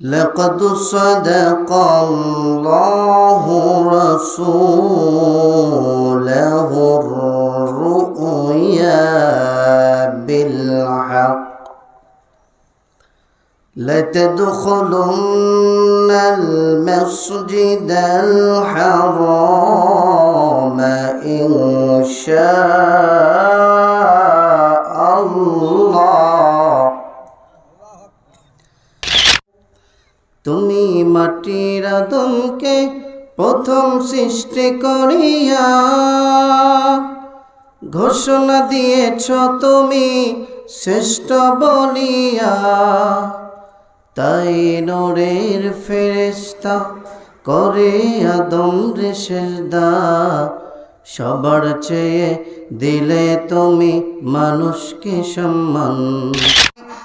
لقد صدق الله رسوله الرؤيا بالحق. لتدخلن المسجد الحرام إن شاء তুমি মাটির আদমকে প্রথম সৃষ্টি করিয়া ঘোষণা দিয়েছ তুমি শ্রেষ্ঠ বলিয়া। তাই নরের ফেরেস্তা করে আদম রে সেজদা, সবার চেয়ে দিলে তুমি মানুষকে সম্মান।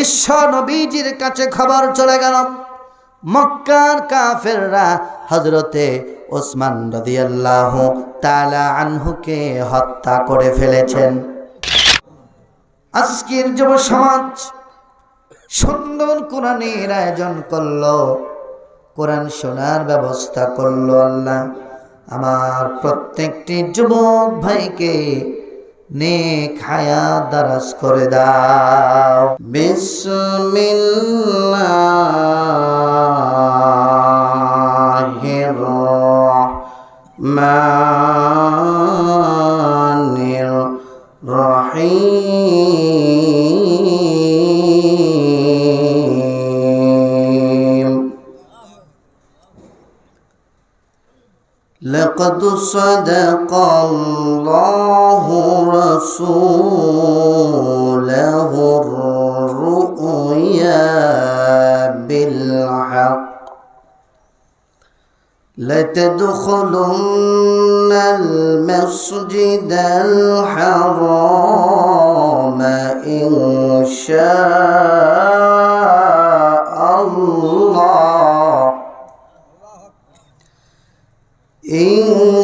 বিশ্ব নবীজির কাছে খবর চলে গেল। মক্কার কাফেররা হজরতে ওসমান রদিয়াল্লাহ তালা আনহুকে হত্যা করে ফেলেছেন। আজকের যুব সমাজ সুন্দর কোরআনের আয়োজন করল, কোরআন শোনার ব্যবস্থা করল আল্লাহ। আমার প্রত্যেকটি যুবক ভাইকে নেক হায়াত দারাজ করে দাও। বিসমিল্লাহির রহমানির রহিম। لقد صدق الله رسوله الرؤيا بالحق. لتدخلن المسجد الحرام إن شاء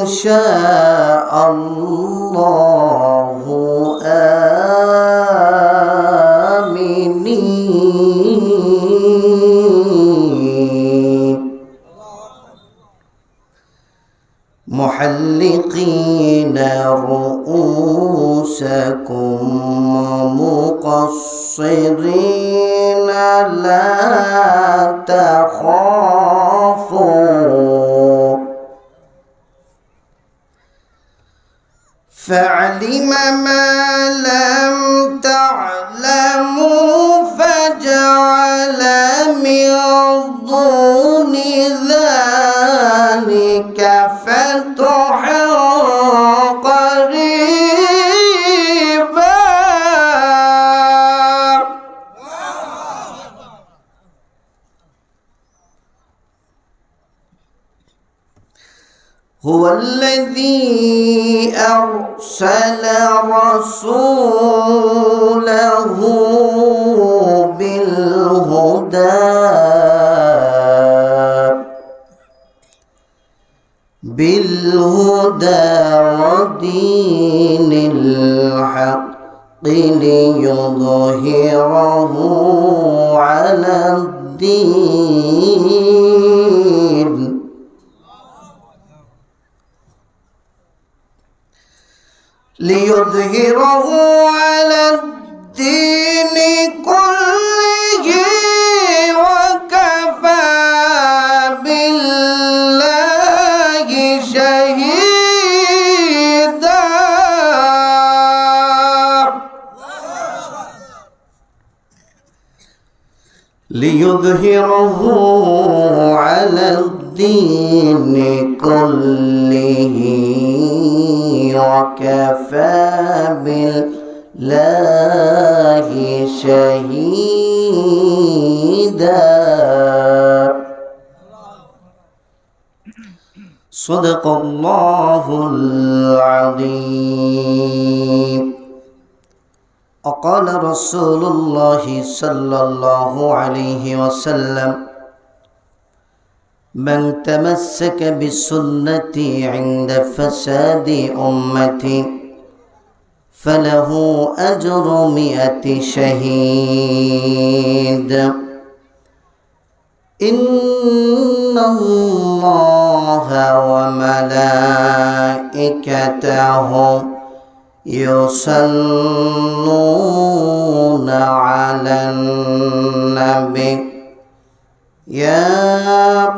شاء الله آمنين. محلقين رؤوسكم ومقصرين لا تخافوا فجعل من ذلك فتحا قريبا هو الذي أرسل رسوله بالهدى بالهدى ودين الحق ليظهره على الدين ليظهره على الدين ليظهره على الدين كله وكفى بالله شهيدا. صدق الله العظيم. وقال رسول الله صلى الله عليه وسلم من تمسك بسنتي عند فساد أمتي فله أجر مئة شهيد. إن الله وملائكته يصلون على النبي يا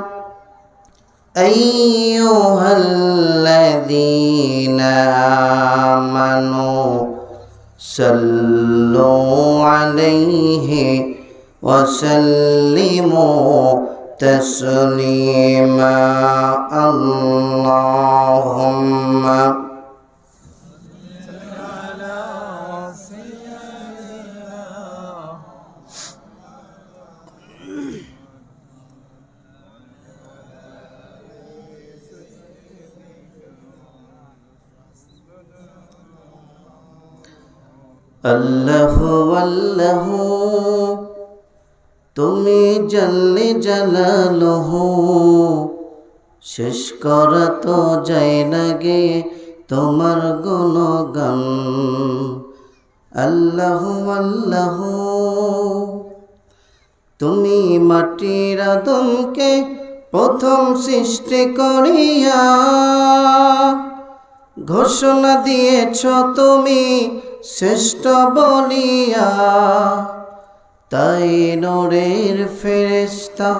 أيها الذين آمنوا صلوا عليه وسلموا تسليما اللهم আল্লাহ তুমি জানলে জালালহ, শেষ করা তো যায় না গে তোমার গুণগান। আল্লাহ আল্লাহ, তুমি মাটির আদমকে প্রথম সৃষ্টি করিয়া ঘোষণা দিয়েছ তুমি শ্রেষ্ঠ বলিয়া, তাই নরের ফেরেস্তা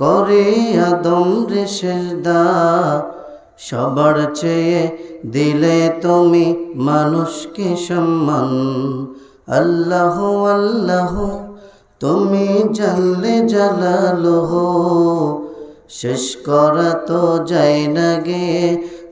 করে আদম রে সবার চেয়ে দিলে তুমি মানুষকে সম্মান। আল্লাহ আল্লাহ, তুমি জানলে জালালো শেষ করা তো যায় না গে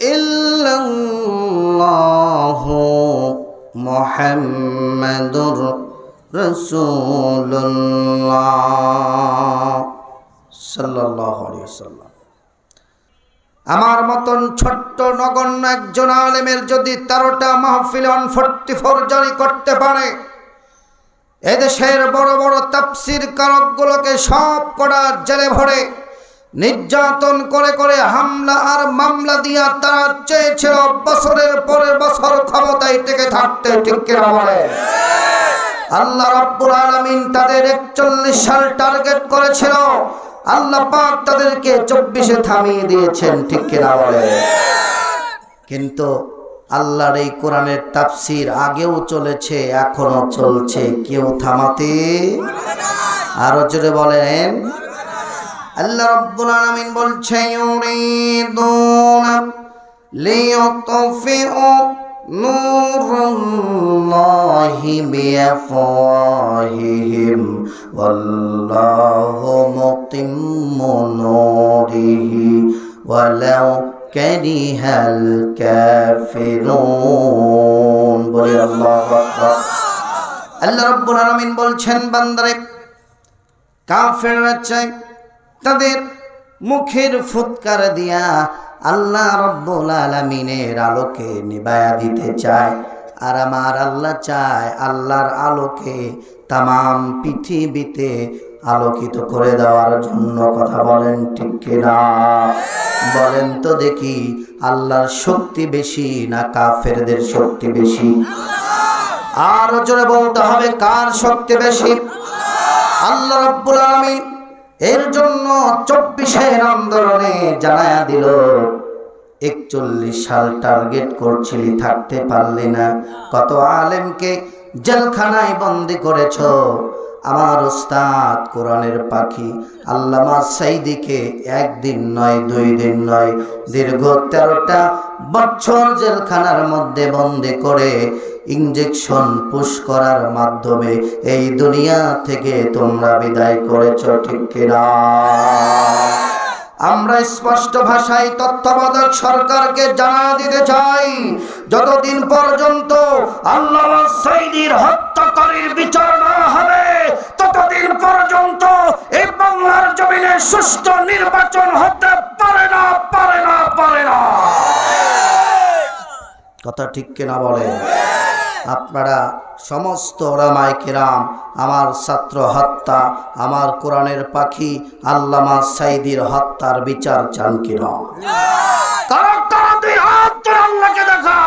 ইল্লাল্লাহ মুহাম্মাদুর রাসূলুল্লাহ আমার মতন ছোট্ট নগণ্য একজন আলেমের যদি তেরোটা মাহফিল ফর্টি ফোর জারি করতে পারে, এদেশের বড় বড় তাপসির কারকগুলোকে সব কটা জেলে ভরে নির্যাতন করে করে হামলা আর মামলা দিয়া তারা চেয়েছিল বছরের পরের বছর ক্ষমতায় টেকে থাকতে ঠিক কিনা বলে? আল্লাহ রাব্বুল আলামিন তাদের একচল্লিশ সাল টার্গেট করেছিল। আল্লাহ পাক তাদেরকে চব্বিশে থামিয়ে দিয়েছেন ঠিক কিনা বলে? কিন্তু আল্লাহর এই কোরআনের তাফসির আগেও চলেছে, এখনও চলছে। কেউ থামাতে? আরও জোরে বলেন। আল্লাহ রাব্বুল আলামিন বলছে, ইউরিদুনা লিয়ুতফিউ নূরাল্লাহি বিআফওয়াহিহিম, ওয়াল্লাহু মুতিম্মু নূরিহি, ওয়ালাউ কারিহাল কাফিরুন। বলে আল্লাহু আকবার। আল্লাহ রাব্বুল আলামিন বলছেন, বান্দারে, কাফেররা চায় তাদের মুখের ফুৎকার দিয়া আল্লাহ রব্বুল আলমিনের আলোকে নিবায়া দিতে চায়। আর আমার আল্লাহ চায় আল্লাহর আলোকে তাম পৃথিবীতে আলোকিত করে দেওয়ার জন্য কথা বলেন ঠিক কিনা? বলেন তো দেখি আল্লাহর শক্তি বেশি না কাফেরদের শক্তি বেশি? আর জোরে বলতে হবে কার শক্তি বেশি? আল্লাহ রব্বুল আলামিন এর জন্য চব্বিশের আন্দোলনে জানায়া দিল, একচল্লিশ সাল টার্গেট করছিলি, থাকতে পারলি না। কত আলেমকে জেলখানায় বন্দি করেছ আমার ওস্তাদ কোরআনের পাখি, আল্লামা সাইদিকে একদিন নয়, দুই দিন নয়, দীর্ঘ তেরোটা বছর জেলখানার মধ্যে বন্দে করে ইঞ্জেকশন পুশ করার মাধ্যমে এই দুনিয়া থেকে তোমরা বিদায় করেছ, ঠিক কিনা? আমরা স্পষ্ট ভাষায় তত্ত্বাবধায়ক সরকারকে জানা দিতে চাই। যতদিন পর্যন্ত আল্লাহ সাইদির হত্যাকারীর বিচার না হবে, ততদিন পর্যন্ত এই বাংলার জমিনে সুষ্ঠু নির্বাচন হতে পারে না পারে না পারে না। কথা ঠিক কিনা বলে? আপনারা সমস্ত ওরামায় কেরাম, আমার ছাত্র হত্যা, আমার কোরআনের পাখি, আল্লামা সাইদির হত্যার বিচার চান কিনা? কারণ তারা দুই হাত দেখা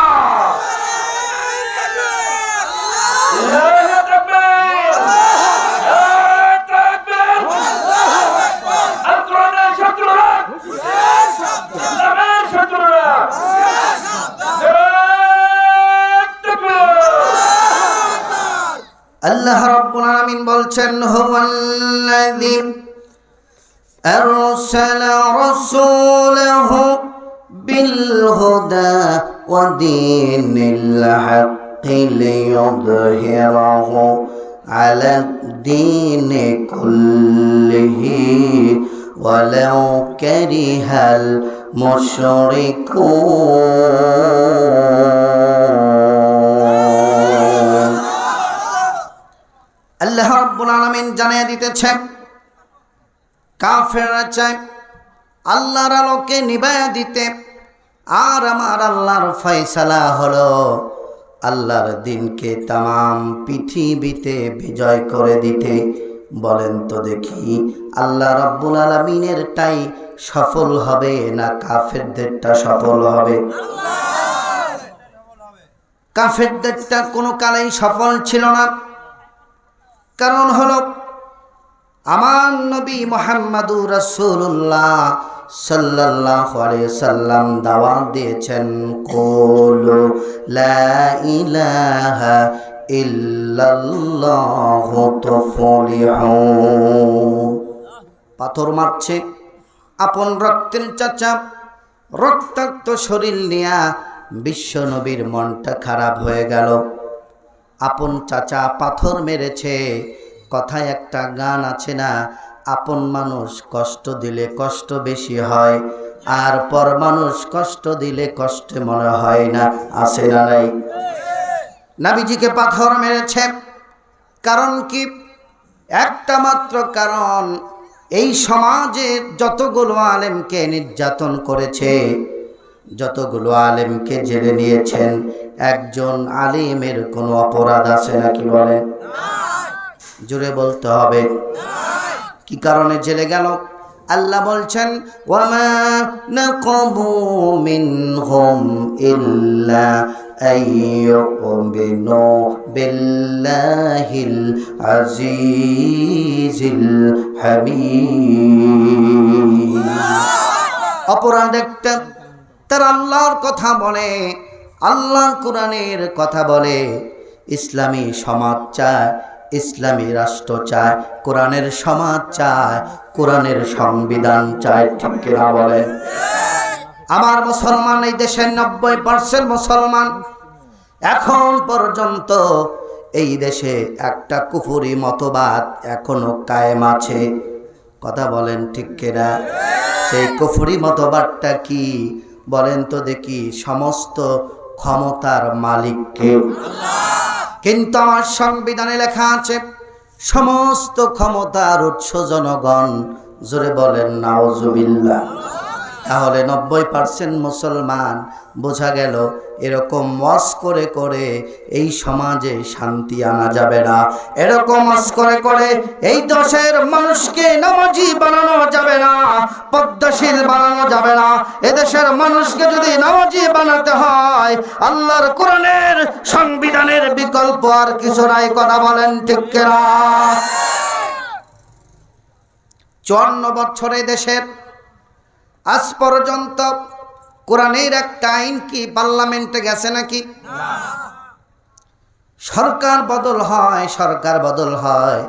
বলছেন হুয়াল্লাযী أرسل رسوله بالهدى ودين الحق ليظهره على الدين كله ولو كره المشركون আল্লাহ রাব্বুল আলামিন জানিয়ে দিতেছেন কাফেররা চায় আল্লাহর আলোকে নিবায়া দিতে। আর আমার আল্লাহর ফয়সালা হলো আল্লাহর দিনকে তাম পৃথিবীতে বিজয় করে দিতে। বলেন তো দেখি আল্লাহ রব্বুল আলমিনেরটাই সফল হবে না কাফেরদেরটা সফল হবে? কাফেরদেরটা কোনো কালেই সফল ছিল না। কারণ হল, আমার নবী মোহাম্মদুর রসুল্লাহ সাল্লাহ সাল্লাম দাওয়াত দিয়েছেন, কোলো ইল্লাল্লাহ পাথর মারছে, আপন রক্তের চাচা, রক্তাক্ত শরীর নিয়া বিশ্ব নবীর মনটা খারাপ হয়ে গেল। আপন চাচা পাথর মেরেছে। কথায় একটা গান আছে না, আপন মানুষ কষ্ট দিলে কষ্ট বেশি হয়, আর পর মানুষ কষ্ট দিলে কষ্টে মনে হয় না আসে না নাই। নাবিজিকে পাথর মেরেছে। কারণ কি? একটা মাত্র কারণ, এই সমাজে যতগুলো আলেমকে নির্যাতন করেছে যতগুলো আলেমকে জেলে নিয়েছেন একজন আলিমের কোনো অপরাধ আছে নাকি বলে জুড়ে বলতে হবে। কি কারণে জেলে গেল? আল্লাহ বলছেন ওয়ামা নাকাবু মিনহুম ইল্লা আইয়ুমিনু বিল্লাহিল আজিজিল হামিদ. অপরাধ একটা তার আল্লাহর কথা বলে, আল্লাহর কোরআনের কথা বলে। ইসলামী সমাজ চায়, ইসলামী রাষ্ট্র চায়, কোরআনের সমাজ চায়, কোরআনের সংবিধান চায়, ঠিক কিনা বলেন আমার মুসলমান, এই দেশের নব্বই পার্সেন্ট মুসলমান এখন পর্যন্ত এই দেশে একটা কুফুরি মতবাদ এখনও কায়েম আছে। কথা বলেন ঠিক কিনা সেই কুফুরি মতবাদটা কি? বলেন তো দেখি সমস্ত ক্ষমতার মালিককে কিন্তু আমার সংবিধানে লেখা আছে সমস্ত ক্ষমতার উৎস জনগণ জোরে বলেন নাওজুবিল্লা তাহলে নব্বই পার্সেন্ট মুসলমান বোঝা গেল, এরকম মস করে করে এই সমাজে শান্তি আনা যাবে না। এরকম মস করে করে এই দেশের মানুষকে নামাজি বানানো যাবে না, পদ্মশীল বানানো যাবে না। এদেশের মানুষকে যদি নামাজি বানাতে হয়, আল্লাহর কোরআনের সংবিধানের বিকল্প আর কিছু নাই, কথা বলেন ঠিক কিনা? চুয়ান্ন বছরে দেশের আজ পর্যন্ত কোরআনের একটা আইন কি পার্লামেন্টে গেছে নাকি? সরকার বদল হয়, সরকার বদল হয়।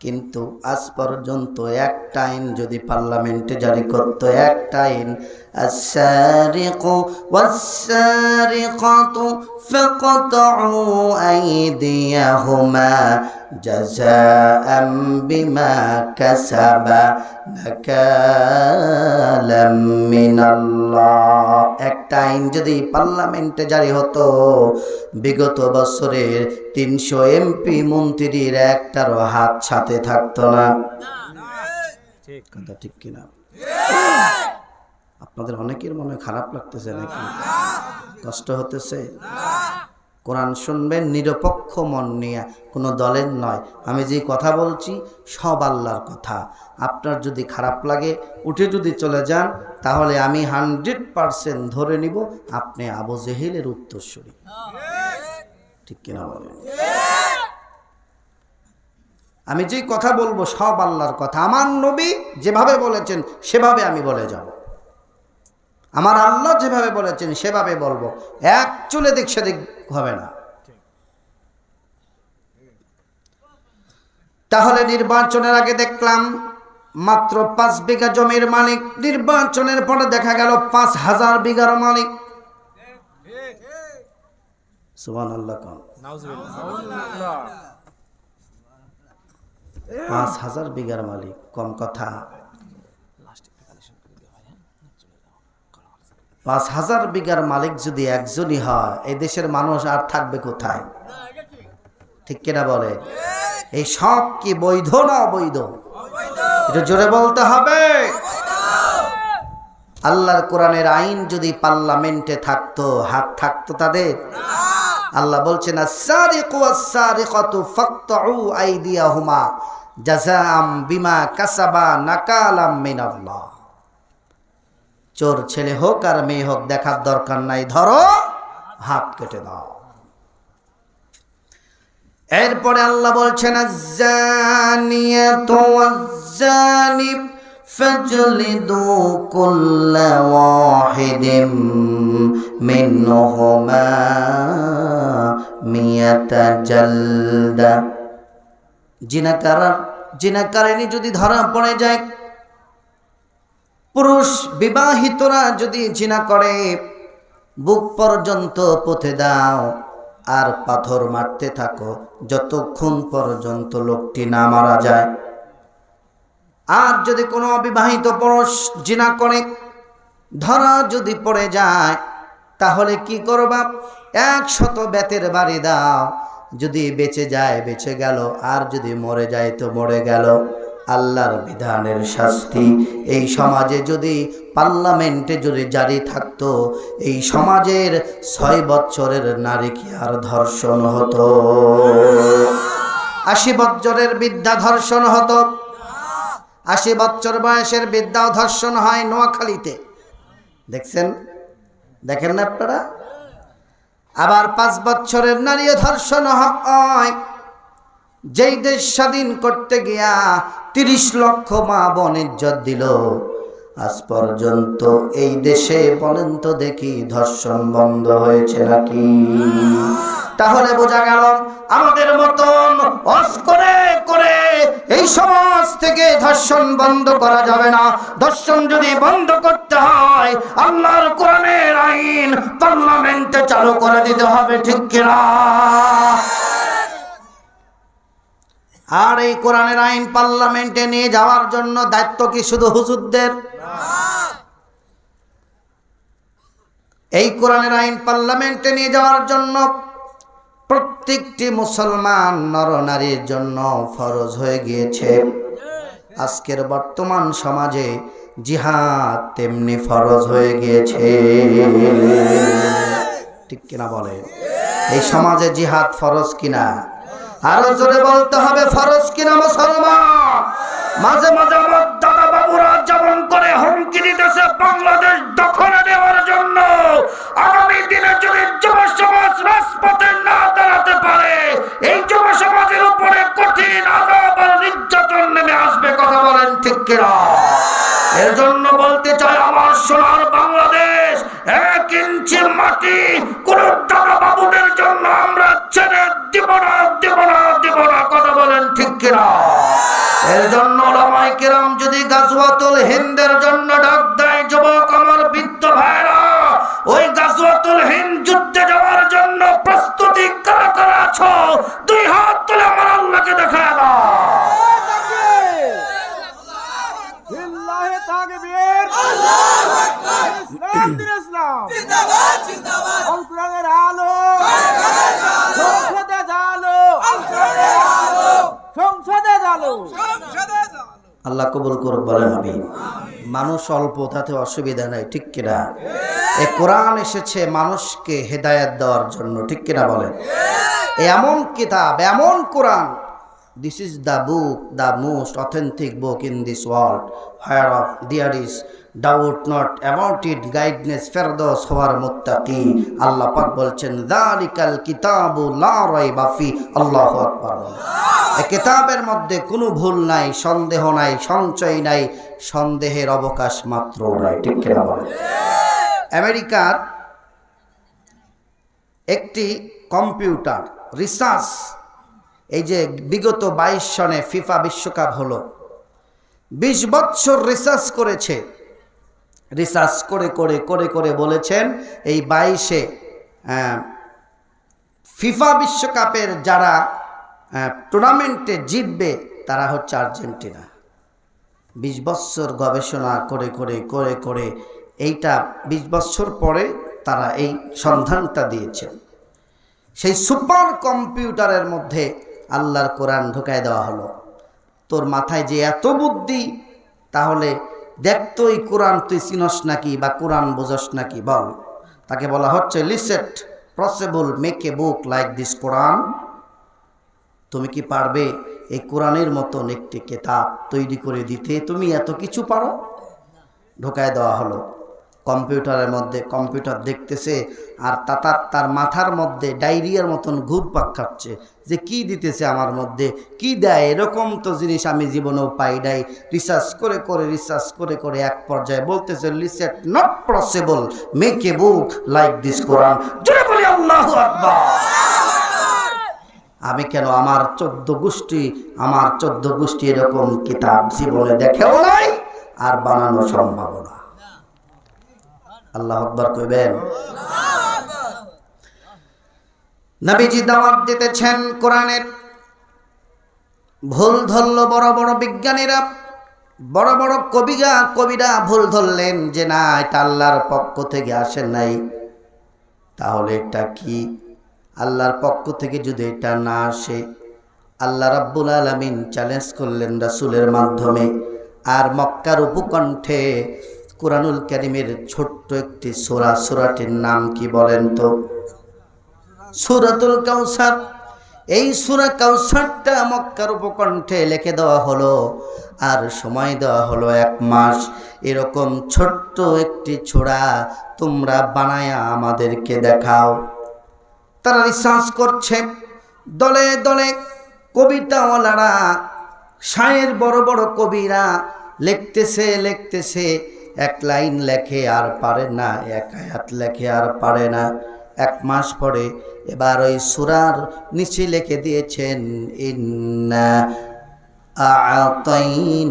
কিন্তু আজ পর্যন্ত একটা আইন যদি পার্লামেন্টে জারি করতো, একটা আইন السارق والسارقة فاقطعوا أيديهما جزاء بما كسبا نكالا من الله একটা আইন যদি পার্লামেন্টে জারি হতো বিগত বছরের তিনশো এমপি মন্ত্রীর একটারও হাত সাথে থাকতো না কথা ঠিক কিনা আপনাদের অনেকের মনে খারাপ লাগতেছে নাকি? কষ্ট হতেছে? কোরআন শুনবেন, নিরপেক্ষ মন নিয়ে, কোনো দলের নয়। আমি যে কথা বলছি, সব আল্লাহর কথা। আপনার যদি খারাপ লাগে, উঠে যদি চলে যান, তাহলে আমি হান্ড্রেড পারসেন্ট ধরে নিব, আপনি আবু জেহেলের উত্তরস্বরী ঠিক কিনা বলেন? আমি যেই কথা বলব, সব আল্লাহর কথা। আমার নবী যেভাবে বলেছেন, সেভাবে আমি বলে যাব। আমার আল্লাহ যেভাবে বলেছেন সেভাবে বলব। এক চুলে দিক সেদিক হবে না। তাহলে নির্বাচনের আগে দেখলাম মাত্র পাঁচ বিঘা জমির মালিক। নির্বাচনের পরে দেখা গেল পাঁচ হাজার বিঘার মালিক। সুবান আল্লাহ পাঁচ হাজার বিঘার মালিক কম কথা। পাঁচ হাজার বিঘার মালিক যদি একজনই হয়, এই দেশের মানুষ আর থাকবে কোথায়? ঠিক কিনা বলে? এই সব কি বৈধ না অবৈধ? এটা জোরে বলতে হবে। আল্লাহর কোরআনের আইন যদি পার্লামেন্টে থাকতো, হাত থাকতো তাদের? আল্লাহ আইদিয়াহুমা জাযাআম বিমা কাসাবা নাকালাম মিনাল্লাহ। চোর ছেলে হোক আর মেয়ে হোক, দেখার দরকার নাই, ধরো, হাত কেটে দাও। এরপরে আল্লাহ বলছেন জিনাকার জিনাকারিনী যদি ধরা পড়ে যায় পুরুষ বিবাহিতরা যদি জিনা করে, বুক পর্যন্ত পথে দাও আর পাথর মারতে থাকো যতক্ষণ পর্যন্ত লোকটি না মারা যায়। আর যদি কোনো অবিবাহিত পুরুষ জিনা করে, ধরা যদি পড়ে যায়, তাহলে কি করবা? একশত বেতের বাড়ি দাও, যদি বেঁচে যায় বেঁচে গেল, আর যদি মরে যায় তো মরে গেল। আল্লাহর বিধানের শাস্তি। এই সমাজে যদি পার্লামেন্টে যদি জারি থাকতো, এই সমাজের ছয় বছরের নারী কি আর ধর্ষণ হতো? আশি বছরের বিদ্যা ধর্ষণ হতো। আশি বছর বয়সের বিদ্যাও ধর্ষণ হয় নোয়াখালীতে। দেখছেন? দেখেন না আপনারা? আবার পাঁচ বছরের নারীও ধর্ষণ হয়। যেই দেশ স্বাধীন করতে গিয়া তিরিশ লক্ষ মা বোন ইজ্জত দিল, আজ পর্যন্ত এই দেশে বলেন তো দেখি ধর্ষণ বন্ধ হয়েছে নাকি? তাহলে বোঝা গেল আমাদের মতন অস করে করে এই সমাজ থেকে ধর্ষণ বন্ধ করা যাবে না। ধর্ষণ যদি বন্ধ করতে হয়, আল্লাহর কোরআনের আইন পার্লামেন্টে চালু করে দিতে হবে, ঠিক কিনা? আর এই কোরআনের আইন পার্লামেন্টে নিয়ে যাওয়ার জন্য দায়িত্ব কি শুধু হুজুরদের? এই কোরআনের আইন পার্লামেন্টে নিয়ে যাওয়ার জন্য প্রত্যেকটি মুসলমান নরনারীর জন্য ফরজ হয়ে গিয়েছে। আজকের বর্তমান সমাজে জিহাদ তেমনি ফরজ হয়ে গিয়েছে। ঠিক কিনা বলে এই সমাজে জিহাদ ফরজ কিনা? আরও জোরে বলতে হবে, ফরজ কিনা মুসলমান? মাঝে মাঝে আমার দাদা বাবুরা যেমন করে হুমকি দিতেছে, বাংলাদেশ দখলে নেওয়ার জন্য। আগামী দিনে যদি যুব সমাজ রাজপথে না দাঁড়াতে পারে, এই যুব সমাজের উপরে কঠিন আজাব আর নির্যাতন নেমে আসবে, কথা বলেন ঠিক কিনা? এর জন্য বলতে চাই, আমার সোনার বাংলাদেশ এক ইঞ্চি মাটি, কোন টাকা বাবুদের জন্য আমরা ছেড়ে দিব না দিব না দিব না কথা বলেন ঠিক কিনা? এর জন্য ওলামাই কিরাম যদি গাজওয়াতুল হিন্দের জন্য ডাক দেয় যুবক আমার বৃদ্ধ ভাইরা ওই গাজওয়াতুল হিন্দ যুদ্ধে যাওয়ার জন্য প্রস্তুতি কারা কারা আছো? দুই হাত তুলে আমার আল্লাহকে দেখায় দাও। আল্লাহু আকবার। ইসলাম জিন্দাবাদ জিন্দাবাদ আল কোরআনের আলো সংসদে জালো আল কোরআনের আলো সংসদে জালো সংসদে জালো আল্লাহ কবুল করুক বলেন আমি মানুষ অল্প, তাতে অসুবিধা নাই, ঠিক কিনা? এ কোরআন এসেছে মানুষকে হেদায়াত দেওয়ার জন্য, ঠিক কিনা বলেন? এমন কিতাব, এমন Quran this is the book the most authentic book in this world higher of there is doubt not about it guidance Ferdous হওয়ার মুত্তাকি আল্লাহ পাক বলছেন যালিকাল কিতাবু লা রাইবা ফি আল্লাহু আকবার কিতাবের মধ্যে কোনো ভুল নাই, সন্দেহ নাই, সঞ্চয় নাই, সন্দেহের অবকাশ মাত্র নাই। ঠিক আমেরিকার একটি কম্পিউটার, রিসার্চ এই যে বিগত বাইশ সনে ফিফা বিশ্বকাপ হলো, বিশ বৎসর রিসার্চ করেছে, রিসার্চ করে করে করে করে বলেছেন এই বাইশে ফিফা বিশ্বকাপের যারা টুর্নামেন্টে জিতবে তারা হচ্ছে আর্জেন্টিনা। বিশ বৎসর গবেষণা করে করে করে করে এইটা বিশ বৎসর পরে তারা এই সন্ধানটা দিয়েছেন সেই সুপার কম্পিউটারের মধ্যে আল্লাহর কোরআন ঢুকায় দেওয়া হলো। তোর মাথায় যে এত বুদ্ধি, তাহলে দেখ তো এই কোরআন, তুই চিনস নাকি বা কোরআন বোঝস নাকি বল। তাকে বলা হচ্ছে লিসেট possible make a book like this Quran তুমি কি পারবে এই কোরআনের মতন একটি কেতাব তৈরি করে দিতে? তুমি এত কিছু পারো? ঢোকায় দেওয়া হলো। কম্পিউটারের মধ্যে কম্পিউটার দেখতেছে আর তাতার তার মাথার মধ্যে ডায়রিয়ার মতন ঘুরপাক খাচ্ছে। যে কি দিতেছে আমার মধ্যে? কি দেয়? এরকম তো জিনিস আমি জীবনেও পাই নাই। রিসার্চ করে করে, রিসার্চ করে করে এক পর্যায়ে বলতেছে লিসেট not possible make a book like this Quran জোরে আমি কেন আমার চোদ্দ গোষ্ঠী, আমার চোদ্দ গোষ্ঠী এরকম কিতাব জীবনে দেখেও নাই আর বানানো সম্ভব না আল্লাহ আকবর কইবেন। নবীজি দাওয়াত দিতেছেন কোরআনের ভুল ধরল বড় বড় বিজ্ঞানীরা, বড় বড় কবিরা কবিরা ভুল ধরলেন যে, না, এটা আল্লাহর পক্ষ থেকে আসে নাই। তাহলে এটা কি? আল্লাহর পক্ষ থেকে যদি এটা না আসে, আল্লাহ রাব্বুল আলমিন চ্যালেঞ্জ করলেন রাসুলের মাধ্যমে। আর মক্কার উপকণ্ঠে কোরআনুল করিমের ছোট্ট একটি সোরা, সোরাটির নাম কি বলেন তো? সুরাতুল কাউসার এই সুরা কাউসারটা মক্কার উপকণ্ঠে লিখে দেওয়া হলো আর সময় দেওয়া হলো এক মাস। এরকম ছোট্ট একটি ছোড়া তোমরা বানায়া আমাদেরকে দেখাও। তারা রিসার্চ করছে, দলে দলে কবিতাওয়ালারা সায়ের বড় বড় কবিরা লিখতেছে লিখতেছে এক লাইন লেখে আর পারে না এক আয়াত লেখে আর পারে না এক মাস পরে এবার ওই সুরার নিচে লিখে দিয়েছেন ইন্না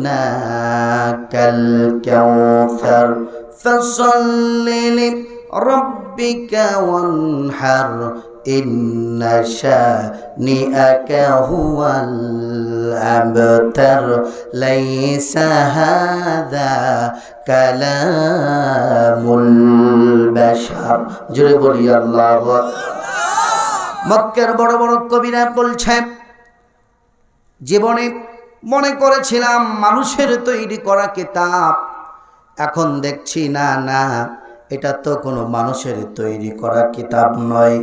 أعطيناك الكوثر فصل لربك وانحر إن شانئك هو الأبتر ليس هذا كلام البشر جربوا الله أكبر মক্কের বড় বড় কবিরা বলছেন জীবনে মনে করেছিলাম মানুষের তৈরি করা কিতাব এখন দেখছি না না এটা তো কোনো মানুষের তৈরি করা কিতাব নয়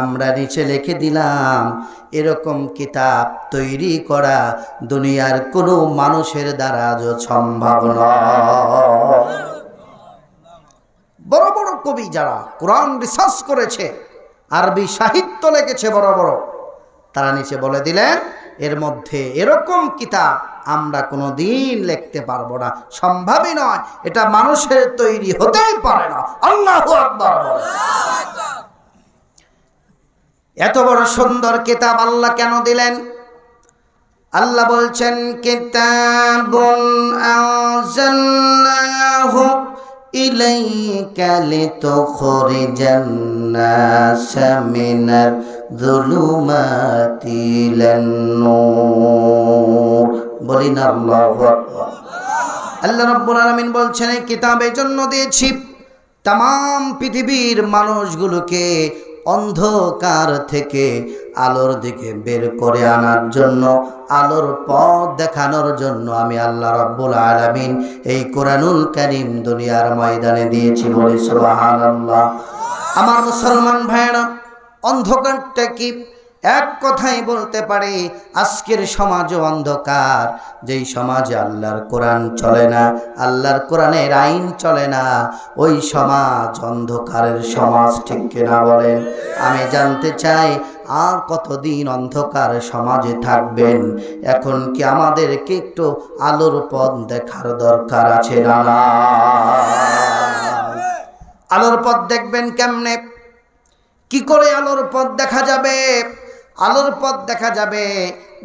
আমরা নিচে লিখে দিলাম, এরকম কিতাব তৈরি করা দুনিয়ার কোনো মানুষের দ্বারা সম্ভব বড় বড় কবি যারা কোরআন রিসার্চ করেছে, আরবি সাহিত্য লিখেছে বড় বড়, তারা নিচে বলে দিলেন, এর মধ্যে এরকম কিতাব আমরা কোনো দিন লিখতে পারব না। সম্ভবই নয়, এটা মানুষের তৈরি হতেই পারে না। আল্লাহ আকবার। এত বড় সুন্দর কিতাব আল্লাহ কেন দিলেন? আল্লাহ বলছেন, কিতাবুন আনজালনাহু আল্লাহু বলছেন, এই জন্য দিয়েছি তাম পৃথিবীর মানুষগুলোকে অন্ধকার থেকে আলোর দিকে বের করে আনার জন্য, আলোর পথ দেখানোর জন্য আমি আল্লাহ রব্বুল আলমিন এই কোরআনুল কারিম দুনিয়ার ময়দানে দিয়েছি বলে সুবাহ আমার মুসলমান ভাইরা অন্ধকারটা কি? এক কথাই বলতে পারে, আজকের সমাজ অন্ধকার। যেই সমাজে আল্লাহর কোরআন চলে না, আল্লাহর কোরআনের আইন চলে না, ওই সমাজ অন্ধকারের সমাজ, ঠিক কিনা বলেন? আমি জানতে চাই, আর কতদিন অন্ধকার সমাজে থাকবেন? এখন কি আমাদেরকে একটু আলোর পথ দেখার দরকার আছে না? আলোর পথ দেখবেন কেমনে? কি করে আলোর পথ দেখা যাবে? আলোর পথ দেখা যাবে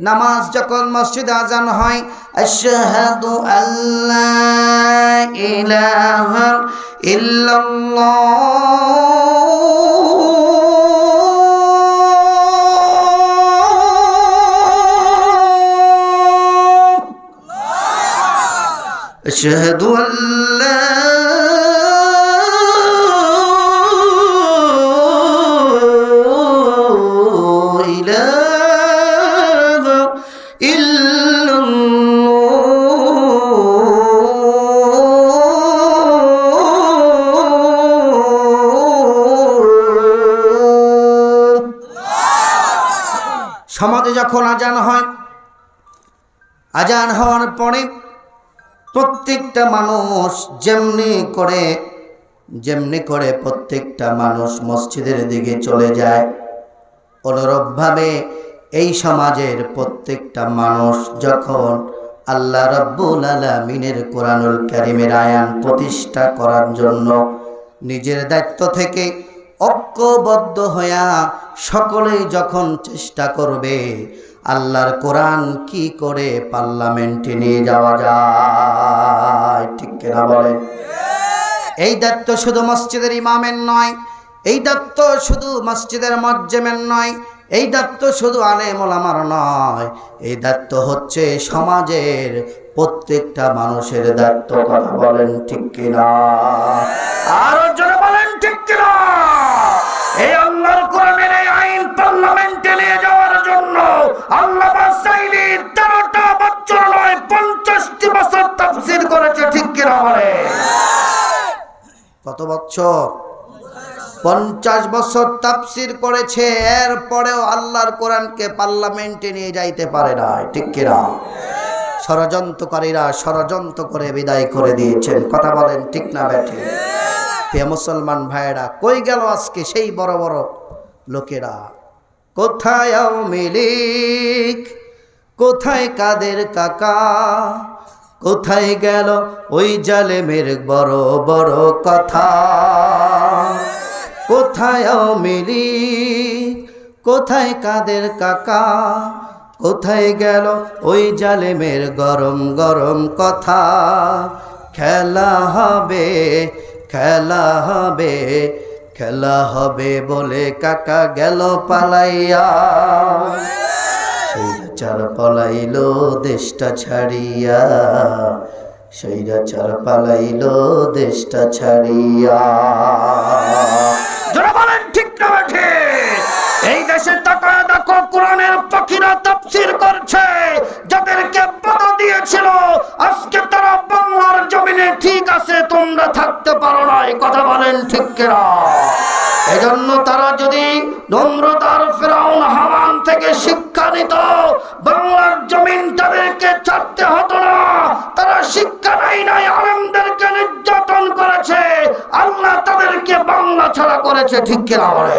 নামাজ যখন মসজিদে আজান হয় আশহাদু আল্লাহ ইলাহা ইল্লাল্লাহ أشهد أن সমাজে যখন আজান হয়, আজান হওয়ার পরে প্রত্যেকটা মানুষ যেমনি করে যেমনি করে প্রত্যেকটা মানুষ মসজিদের দিকে চলে যায়। অনুরূপভাবে এই সমাজের প্রত্যেকটা মানুষ যখন আল্লাহ রব্বুল আলমিনের কোরআনুল কারিমের আয়ান প্রতিষ্ঠা করার জন্য নিজের দায়িত্ব থেকে ঐক্যবদ্ধ হইয়া সকলেই যখন চেষ্টা করবে, আল্লাহর কোরআন কি করে পার্লামেন্টে নিয়ে যাওয়া যায়? ঠিক কিনা বলেন এই দায়িত্ব শুধু মসজিদের ইমামের নয়, এই দায়িত্ব শুধু মসজিদের মজ্জেমের নয়, এই দায়িত্ব শুধু আলেম ওলামার নয়, এই দায়িত্ব হচ্ছে সমাজের প্রত্যেকটা মানুষের দায়িত্ব, কথা বলেন ঠিক কিনা? আরও বছর। পঞ্চাশ বছর তাপসির করেছে, এরপরেও আল্লাহর কোরআনকে পার্লামেন্টে নিয়ে যাইতে পারে না ঠিক কিনা ষড়যন্ত্রকারীরা ষড়যন্ত্র করে বিদায় করে দিয়েছেন। কথা বলেন ঠিক না ব্যাঠে প্রিয় মুসলমান ভাইয়েরা, কই গেল আজকে সেই বড় বড় লোকেরা? কোথায় আওয়ামী লীগ? কোথায় কাদের কাকা? কোথায় গেল ওই জালেমের বড় বড় কথা? কোথায় লীগ কোথায় কাদের কাকা? কোথায় গেল ওই জালেমের গরম গরম কথা? খেলা হবে খেলা হবে খেলা হবে বলে কাকা গেল পালাইয়া। সৈরাচার পালাইলো দেশটা ছাড়িয়া সৈরাচার পালাইল দেশটা ছাড়িয়া। বলেন, ঠিক না এই দেশে তাকায় দেখো, কোরআনের পাখিরা তফসির করছে, যাদেরকে দিয়েছিল আজকে তারা বাংলার জমিনে ঠিক আছে, তোমরা থাকতে পারো না কথা বলেন ঠিক কিনা? এজন্য তারা যদি নম্রতার ফেরাউন হামান থেকে শিক্ষা নিত, বাংলার জমিন তাদেরকে ছাড়তে হতো না। তারা শিক্ষা নাই নাই, আলেমদেরকে নির্যাতন করেছে। আল্লাহ তাদেরকে বাংলা ছাড়া করেছে, ঠিক কিনা বলে